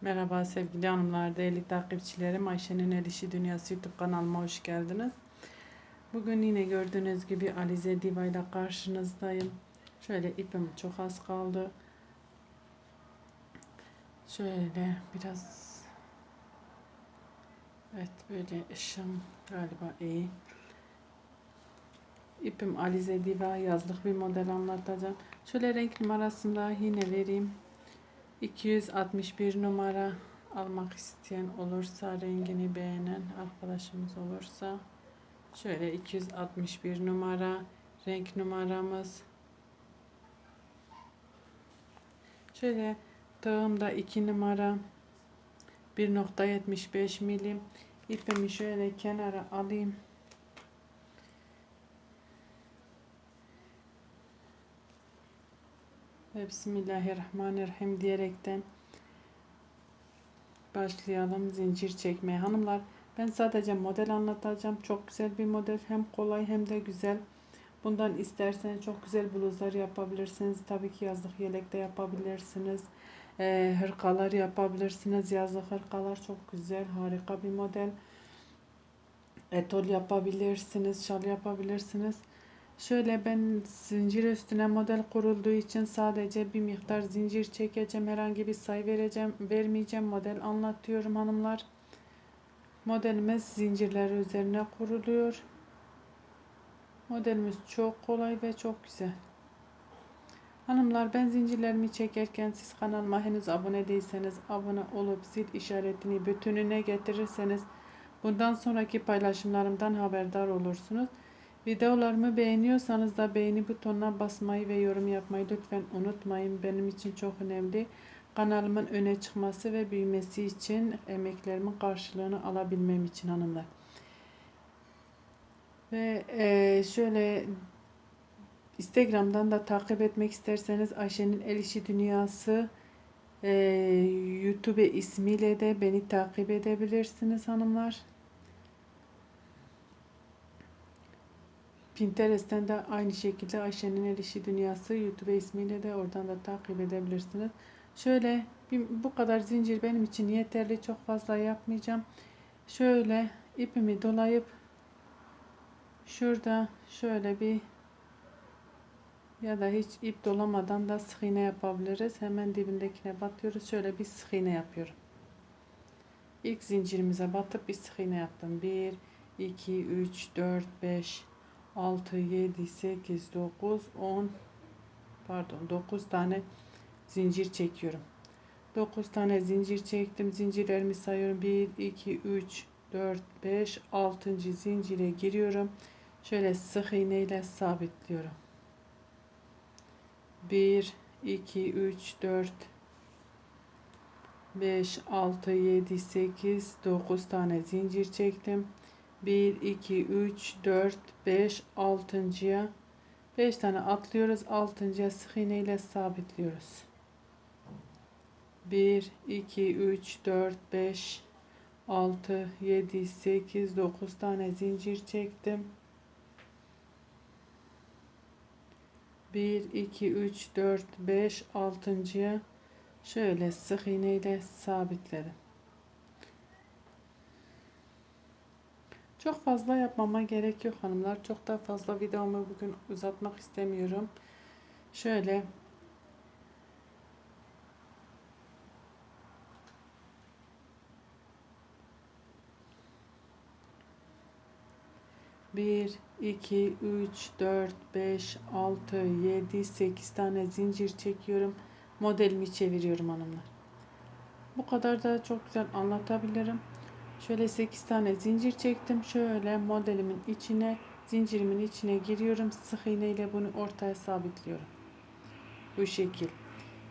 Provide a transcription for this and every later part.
Merhaba sevgili hanımlar, değerli takipçilerim. Ayşe'nin El İşi Dünyası YouTube kanalıma hoş geldiniz. Bugün yine gördüğünüz gibi Alize Diva ile karşınızdayım. Şöyle ipim çok az kaldı. Şöyle biraz Evet böyle ışım galiba iyi. İpim Alize Diva yazlık bir model anlatacağım. Şöyle renk numarasında yine vereyim. 261 numara almak isteyen olursa rengini beğenen arkadaşımız olursa şöyle 261 numara renk numaramız. Şöyle tığımda 2 numara 1.75 milim. İpimi şöyle kenara alayım ve Bismillahirrahmanirrahim diyerekten başlayalım zincir çekmeye. Hanımlar ben sadece model anlatacağım. Çok güzel bir model. Hem kolay hem de güzel. Bundan isterseniz çok güzel bluzlar yapabilirsiniz. Tabii ki yazlık yelek de yapabilirsiniz. Ee, hırkalar yapabilirsiniz. Yazlık hırkalar çok güzel. Harika bir model. Etol yapabilirsiniz. Şal yapabilirsiniz. Şöyle ben zincir üstüne model kurulduğu için sadece bir miktar zincir çekeceğim. Herhangi bir sayı vereceğim, vermeyeceğim. Model anlatıyorum hanımlar. Modelimiz zincirler üzerine kuruluyor. Modelimiz çok kolay ve çok güzel. Hanımlar ben zincirlerimi çekerken siz kanalıma henüz abone değilseniz abone olup zil işaretini bütününe getirirseniz bundan sonraki paylaşımlarımdan haberdar olursunuz. Videolarımı beğeniyorsanız da beğeni butonuna basmayı ve yorum yapmayı lütfen unutmayın. Benim için çok önemli. Kanalımın öne çıkması ve büyümesi için emeklerimin karşılığını alabilmem için hanımlar. Ve e, şöyle Instagram'dan da takip etmek isterseniz Ayşe'nin El İşi Dünyası e, YouTube ismiyle de beni takip edebilirsiniz hanımlar. Pinterest'ten de aynı şekilde Ayşe'nin El Dünyası YouTube ismiyle de oradan da takip edebilirsiniz. Şöyle bu kadar zincir benim için yeterli. Çok fazla yapmayacağım. Şöyle ipimi dolayıp şurada şöyle bir ya da hiç ip dolamadan da sık iğne yapabiliriz. Hemen dibindekine batıyoruz. Şöyle bir sık iğne yapıyorum. İlk zincirimize batıp bir sık iğne yaptım. 1 2 3 4 5 6, 7, 8, 9, 10 pardon 9 tane zincir çekiyorum. 9 tane zincir çektim. Zincirlerimi sayıyorum. 1, 2, 3, 4, 5, 6. zincire giriyorum. Şöyle sık iğne ile sabitliyorum. 1, 2, 3, 4, 5, 6, 7, 8, 9 tane zincir çektim. 1, 2, 3, 4, 5, 6.ya 5 tane atlıyoruz. 6.ya sık iğne ile sabitliyoruz. 1, 2, 3, 4, 5, 6, 7, 8, 9 tane zincir çektim. 1, 2, 3, 4, 5, 6.ya şöyle sık iğne ile sabitledim. Çok fazla yapmama gerek yok hanımlar. Çok da fazla videomu bugün uzatmak istemiyorum. Şöyle Bir, iki, üç, dört, beş, altı, yedi, sekiz tane zincir çekiyorum. Modelimi çeviriyorum hanımlar. Bu kadar da çok güzel anlatabilirim. Şöyle 8 tane zincir çektim. Şöyle modelimin içine, zincirimin içine giriyorum. Sık iğne ile bunu ortaya sabitliyorum. Bu şekil.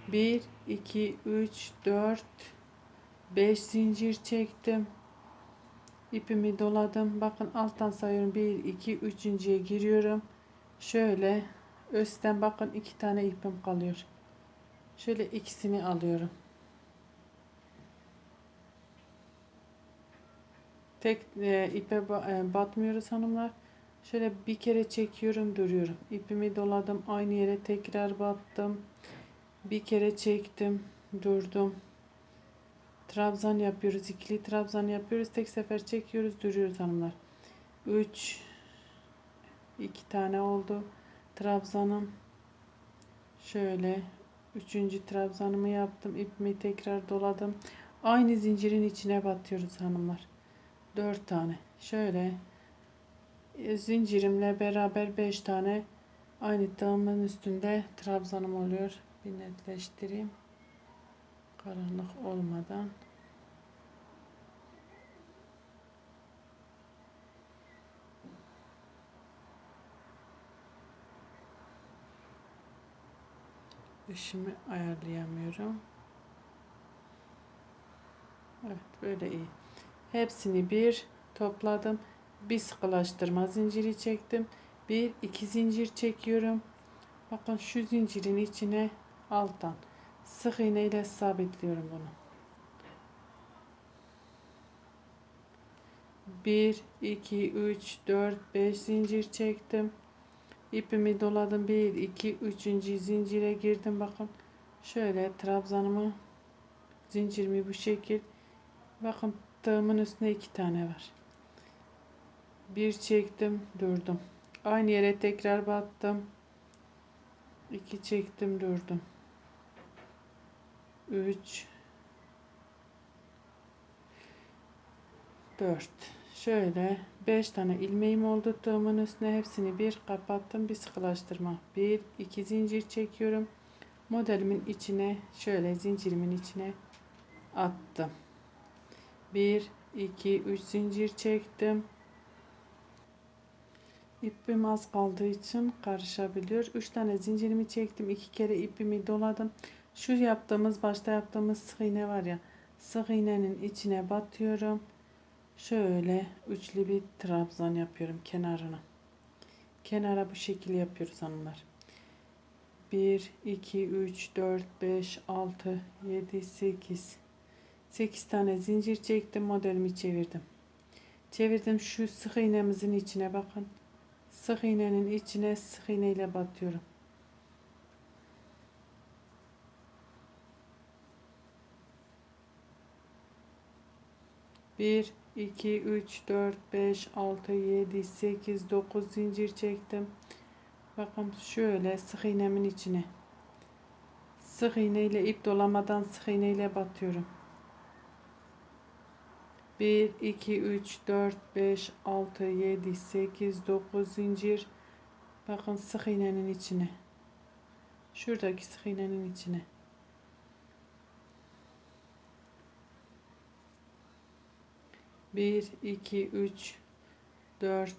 1, 2, 3, 4, 5 zincir çektim. İpimi doladım. Bakın alttan sayıyorum. 1, 2, 3.ye giriyorum. Şöyle üstten bakın iki tane ipim kalıyor. Şöyle ikisini alıyorum. Tek e, ipe e, batmıyoruz hanımlar. Şöyle bir kere çekiyorum duruyorum. İpimi doladım. Aynı yere tekrar battım. Bir kere çektim. Durdum. trabzan yapıyoruz. ikili trabzan yapıyoruz. Tek sefer çekiyoruz. Duruyoruz hanımlar. 3 2 tane oldu. Trabzanım şöyle üçüncü trabzanımı yaptım. ipimi tekrar doladım. Aynı zincirin içine batıyoruz hanımlar. 4 tane. Şöyle e, zincirimle beraber 5 tane aynı tığımın üstünde trabzanım oluyor. Bir netleştireyim. Karanlık olmadan. Işımı ayarlayamıyorum. Evet böyle iyi. Hepsini bir topladım. Bir sıkılaştırma zinciri çektim. Bir iki zincir çekiyorum. Bakın şu zincirin içine alttan sık iğne ile sabitliyorum bunu. 1 2 3 4 5 zincir çektim. İpimi doladım. 1 2 3. zincire girdim bakın. Şöyle trabzanımı zincirimi bu şekil. Bakın tığımın üstünde iki tane var. Bir çektim, durdum. Aynı yere tekrar battım. İki çektim, durdum. 3 4 şöyle 5 tane ilmeğim oldu tığımın üstüne hepsini bir kapattım bir sıkılaştırma 1 2 zincir çekiyorum modelimin içine şöyle zincirimin içine attım 1 2 3 zincir çektim ipim az kaldığı için karışabiliyor 3 tane zincirimi çektim 2 kere ipimi doladım şu yaptığımız başta yaptığımız sık iğne var ya sık iğnenin içine batıyorum. Şöyle üçlü bir trabzan yapıyorum kenarına. Kenara bu şekil yapıyoruz hanımlar. 1, 2, 3, 4, 5, 6, 7, 8. 8 tane zincir çektim. Modelimi çevirdim. Çevirdim şu sık iğnemizin içine bakın. Sık iğnenin içine sık iğne ile batıyorum. 1 2 3 4 5 6 7 8 9 zincir çektim. Bakın şöyle sık iğnemin içine. Sık iğne ile ip dolamadan sık iğne ile batıyorum. 1 2 3 4 5 6 7 8 9 zincir. Bakın sık iğnenin içine. Şuradaki sık iğnenin içine. 1 2 3 4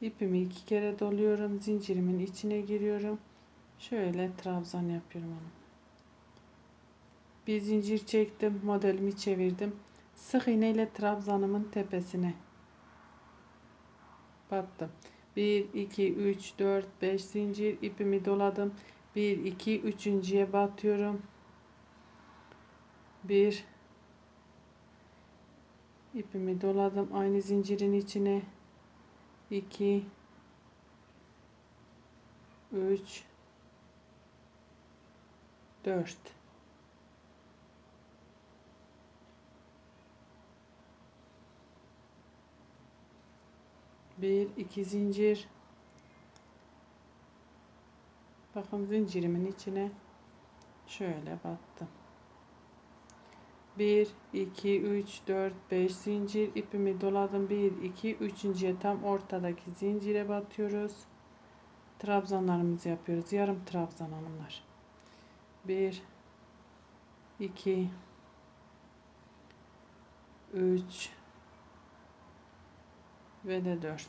ipimi iki kere doluyorum zincirimin içine giriyorum şöyle trabzan yapıyorum onu bir zincir çektim modelimi çevirdim. Sık iğne ile trabzanımın tepesine battım. 1 2 3 4 5 zincir ipimi doladım. 1 2 üçüncüye batıyorum. 1 ipimi doladım aynı zincirin içine. 2 3 4 bir iki zincir Bakın zincirimin içine şöyle battım. 1 2 3 4 5 zincir ipimi doladım. 1 2 3.'ye tam ortadaki zincire batıyoruz. Trabzanlarımızı yapıyoruz. Yarım trabzan hanımlar. 1 2 3 ve de 4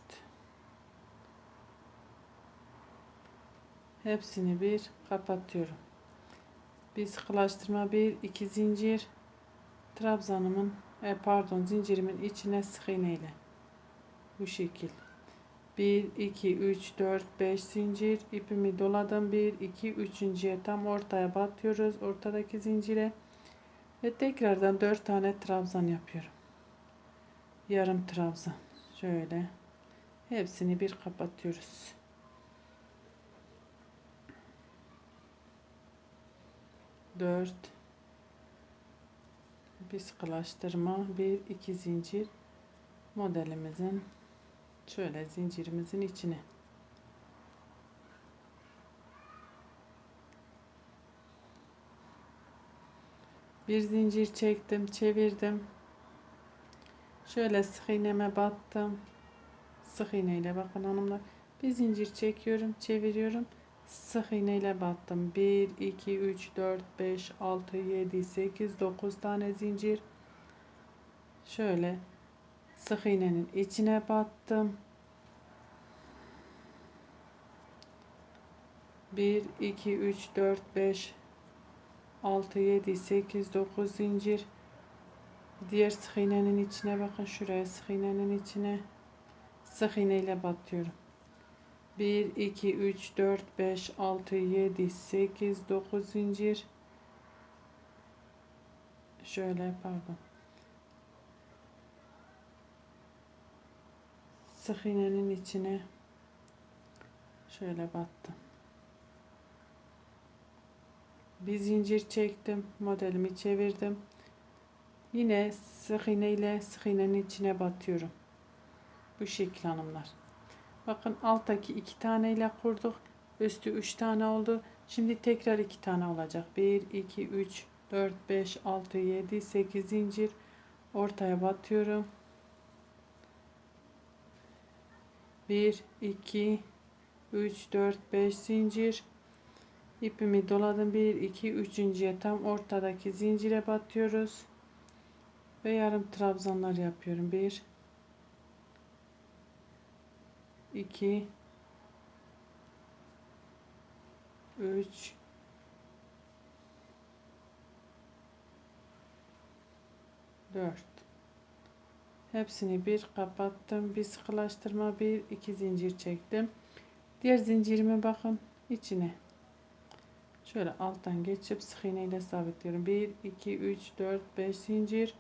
hepsini bir kapatıyorum. Bir sıkılaştırma bir iki zincir. Trabzanımın e, pardon zincirimin içine sık iğne ile bu şekil 1 2 3 4 5 zincir. İpimi doladım. 1 2 3.ye tam ortaya batıyoruz. Ortadaki zincire. Ve tekrardan 4 tane trabzan yapıyorum. Yarım trabzan. Şöyle. Hepsini bir kapatıyoruz. Dört. Bir sıkılaştırma bir iki zincir. Modelimizin şöyle zincirimizin içine. Bir zincir çektim, çevirdim. Şöyle sık iğneme battım. Sık iğneyle bakın hanımlar. Bir zincir çekiyorum, çeviriyorum. Sık iğneyle battım. 1 2 3 4 5 6 7 8 9 tane zincir. Şöyle sık iğnenin içine battım. 1 2 3 4 5 6 7 8 9 zincir. Diğer sık iğnenin içine bakın şuraya sık iğnenin içine sık iğneyle batıyorum. 1 2 3 4 5 6 7 8 9 zincir. Şöyle pardon. Sık iğnenin içine şöyle battım. Bir zincir çektim, modelimi çevirdim. Yine sık iğne ile sık iğnenin içine batıyorum. Bu şekil hanımlar. Bakın alttaki iki tane ile kurduk. Üstü üç tane oldu. Şimdi tekrar iki tane olacak. 1, 2, 3, 4, 5, 6, 7, 8 zincir. Ortaya batıyorum. 1, 2, 3, 4, 5 zincir. İpimi doladım. 1, 2, 3.ye tam ortadaki zincire batıyoruz. Ve yarım trabzanlar yapıyorum. 1, 2 3 4 Hepsini bir kapattım. Bir sıkılaştırma, bir iki zincir çektim. Diğer zincirime bakın içine. Şöyle alttan geçip sık iğne sabitliyorum. 1 2 3 4 5 zincir.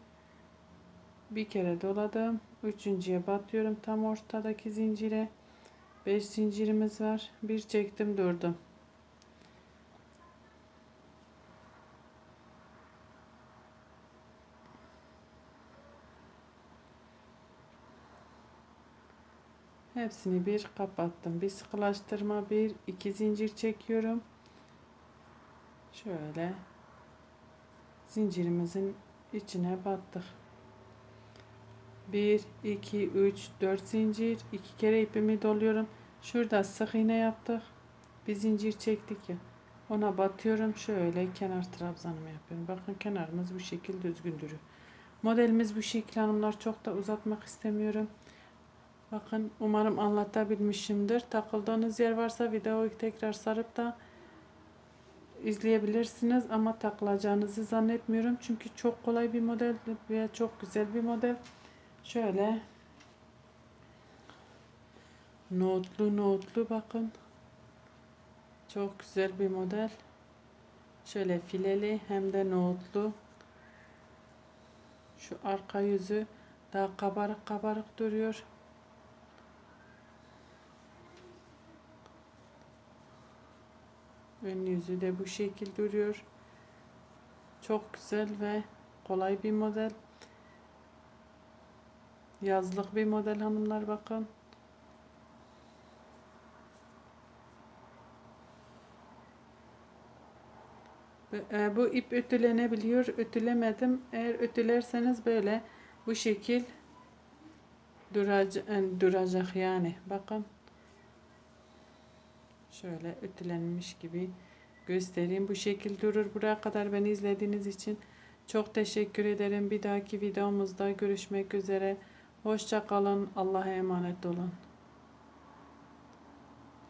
Bir kere doladım. Üçüncüye batıyorum tam ortadaki zincire. 5 zincirimiz var. Bir çektim durdum. Hepsini bir kapattım. Bir sıkılaştırma, bir iki zincir çekiyorum. Şöyle zincirimizin içine battık. 1 2 3 4 zincir. İki kere ipimi doluyorum. Şurada sık iğne yaptık. Bir zincir çektik ya. Ona batıyorum. Şöyle kenar trabzanımı yapıyorum. Bakın kenarımız bu şekilde düzgün duruyor. Modelimiz bu şekil hanımlar. Çok da uzatmak istemiyorum bakın umarım anlatabilmişimdir takıldığınız yer varsa videoyu tekrar sarıp da izleyebilirsiniz ama takılacağınızı zannetmiyorum çünkü çok kolay bir model ve çok güzel bir model Şöyle notlu notlu bakın. Çok güzel bir model. Şöyle fileli hem de notlu. Şu arka yüzü daha kabarık kabarık duruyor. Ön yüzü de bu şekil duruyor. Çok güzel ve kolay bir model. Yazlık bir model hanımlar bakın. E, bu ip ötülenebiliyor. Ötülemedim. Eğer ötülerseniz böyle bu şekil duracak, e, duracak yani. Bakın. Şöyle ötülenmiş gibi göstereyim. Bu şekil durur. Buraya kadar beni izlediğiniz için çok teşekkür ederim. Bir dahaki videomuzda görüşmek üzere. Hoşça kalın. Allah'a emanet olun.